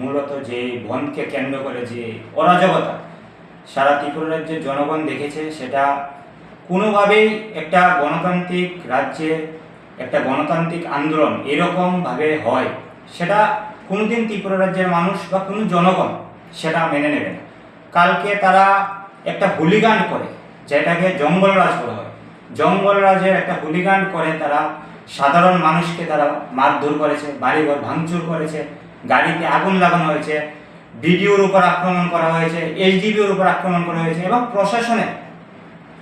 মূলত যে বনকে কেন্দ্র করে যে অরাজকতা, সারা ত্রিপুরা রাজ্যের জনগণ দেখেছে সেটা কোনোভাবেই একটা গণতান্ত্রিক রাজ্যে একটা গণতান্ত্রিক আন্দোলন এরকমভাবে হয়, সেটা কোনোদিন ত্রিপুরা রাজ্যের মানুষ বা কোনো জনগণ সেটা মেনে নেবে না। কালকে তারা একটা হুলিগান করে, যেটাকে জঙ্গলরাজ বলা হয়, জঙ্গল জঙ্গলরাজের একটা হুলিগান করে তারা সাধারণ মানুষকে তারা মারধর করেছে, বাড়িঘর ভাঙচুর করেছে গাড়িতে আগুন লাগানো হয়েছে, বিডিওর উপর আক্রমণ করা হয়েছে এসডিবিওর উপর আক্রমণ করা হয়েছে এবং প্রশাসনে,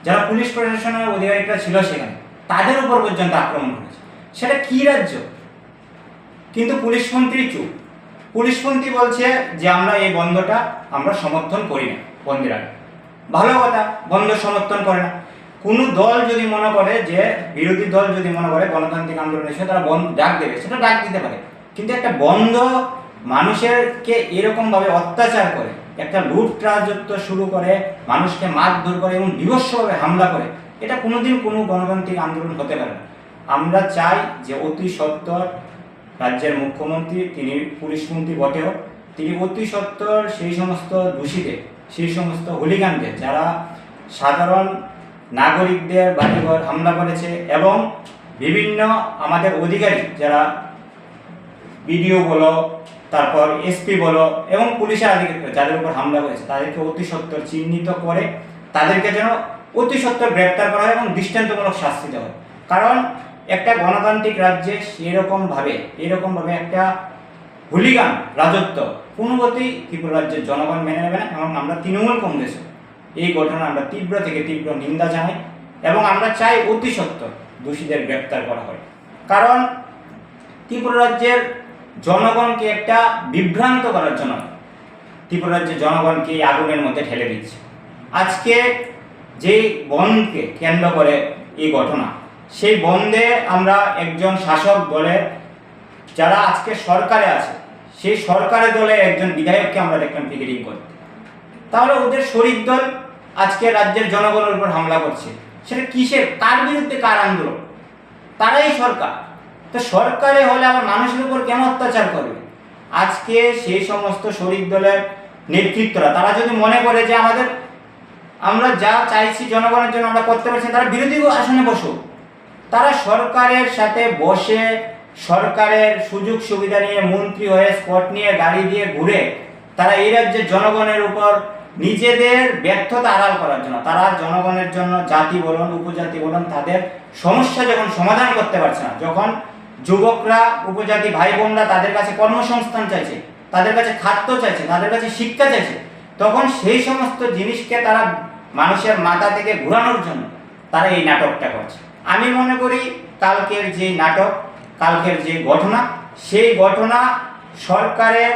যারা পুলিশ প্রশাসনের অধিকারিকরা ছিল সেখানে, তাদের উপর পর্যন্ত আক্রমণ করেছে। সেটা কি রাজ্য? কিন্তু পুলিশ মন্ত্রী চুপ। পুলিশ মন্ত্রী বলছে যে আমরা এই বন্ধটা আমরা সমর্থন করি না বন্ধের ভালো কথা, বন্ধ সমর্থন করে না। কোনো দল যদি মনে করে যে, বিরোধী দল যদি মনে করে গণতান্ত্রিক আন্দোলন এসে তারা বন্ধ, ডাক দেবে, সেটা ডাক দিতে পারে। কিন্তু একটা বন্ধ মানুষেরকে এরকমভাবে অত্যাচার করে, একটা লুট রাজত্ব শুরু করে, মানুষকে মারধর করে এবং বিভৎসভাবে হামলা করে, এটা কোনোদিন কোনো গণতান্ত্রিক আন্দোলন হতে পারে না। আমরা চাই যে অতি সত্বর রাজ্যের মুখ্যমন্ত্রী, তিনি পুলিশ মন্ত্রী বটেও, তিনি অতি সত্বর সেই সমস্ত দোষীদের, সেই সমস্ত হলিগানদের, যারা সাধারণ নাগরিকদের বাড়িঘর হামলা করেছে এবং বিভিন্ন আমাদের অধিকারী যারা বিডিও বলো, তারপর এসপি বলো এবং পুলিশের আধিকারিক যাদের উপর হামলা করেছে তাদেরকে অতি সত্বর চিহ্নিত করে তাদেরকে যেন অতি সত্বর গ্রেপ্তার করা হয় এবং দৃষ্টান্তমূলক শাস্তি দেওয়া হয়। কারণ একটা গণতান্ত্রিক রাজ্যে সেরকমভাবে, এরকমভাবে একটা হুলিগান, রাজত্ব কোনোমতেই ত্রিপুরা রাজ্যের জনগণ মেনে নেবে না এবং আমরা তৃণমূল কংগ্রেসে এই ঘটনা আমরা তীব্র থেকে তীব্র নিন্দা জানাই এবং আমরা চাই অতি সত্বর দোষীদের গ্রেপ্তার করা হয়। কারণ ত্রিপুরা রাজ্যের জনগণকে একটা বিভ্রান্ত করার জন্য ত্রিপুরা রাজ্যের জনগণকে এই আগুনের মধ্যে ঠেলে দিচ্ছে। আজকে যে বনকে কেন্দ্র করে এই ঘটনা, সেই বন্ধে আমরা একজন শাসক দলের যারা আজকে সরকারে আছে, সেই সরকারের দলে একজন বিধায়ককে আমরা দেখলাম পিকেটিং করতে। তাহলে ওদের শরিক দল আজকে রাজ্যের জনগণের উপর হামলা করছে। সেটা কিসের? কার বিরুদ্ধে কার আন্দোলন? তারাই সরকার। তো সরকারে হলে আবার মানুষের উপর কেন অত্যাচার করবে আজকে সেই সমস্ত শরিক দলের নেতৃত্বরা, তারা যদি মনে করে যে আমাদের, আমরা যা চাইছি জনগণের জন্য আমরা করতে পারছি, তারা বিরোধী আসনে বসুক। তারা সরকারের সাথে বসে সরকারের সুযোগ সুবিধা নিয়ে মন্ত্রী হয়ে স্পট নিয়ে গাড়ি দিয়ে ঘুরে তারা এই রাজ্যে জনগণের উপর নিজেদের ব্যর্থতা আড়াল করার জন্য, তারা জনগণের জন্য জাতি বলুন, উপজাতি বলুন, তাদের সমস্যা যখন সমাধান করতে পারছে না, যখন যুবকরা, উপজাতি ভাই বোনরা তাদের কাছে কর্মসংস্থান চাইছে, তাদের কাছে খাদ্য চাইছে, তাদের কাছে শিক্ষা চাইছে। তখন সেই সমস্ত জিনিসকে তারা মানুষের মাথা থেকে ঘোরানোর জন্য তারা এই নাটকটা করছে। আমি মনে করি কালকের যে নাটক, কালকের যে ঘটনা, সেই ঘটনা সরকারের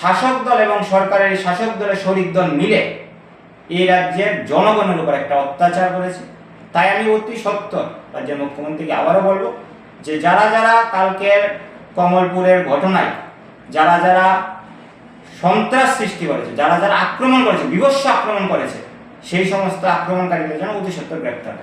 শাসক দল এবং সরকারের শাসক দলের শরিক দল মিলে এই রাজ্যের জনগণের উপর একটা অত্যাচার করেছে। তাই আমি অতি সত্য, রাজ্যের মুখ্যমন্ত্রীকে আবারও বলব যে যারা যারা কালকের কমলপুরের ঘটনায়, যারা যারা সন্ত্রাস সৃষ্টি করেছে, যারা যারা আক্রমণ করেছে বিভৎস আক্রমণ করেছে, সেই সমস্ত আক্রমণকারীদের জন্য অতি সত্য গ্রেপ্তার।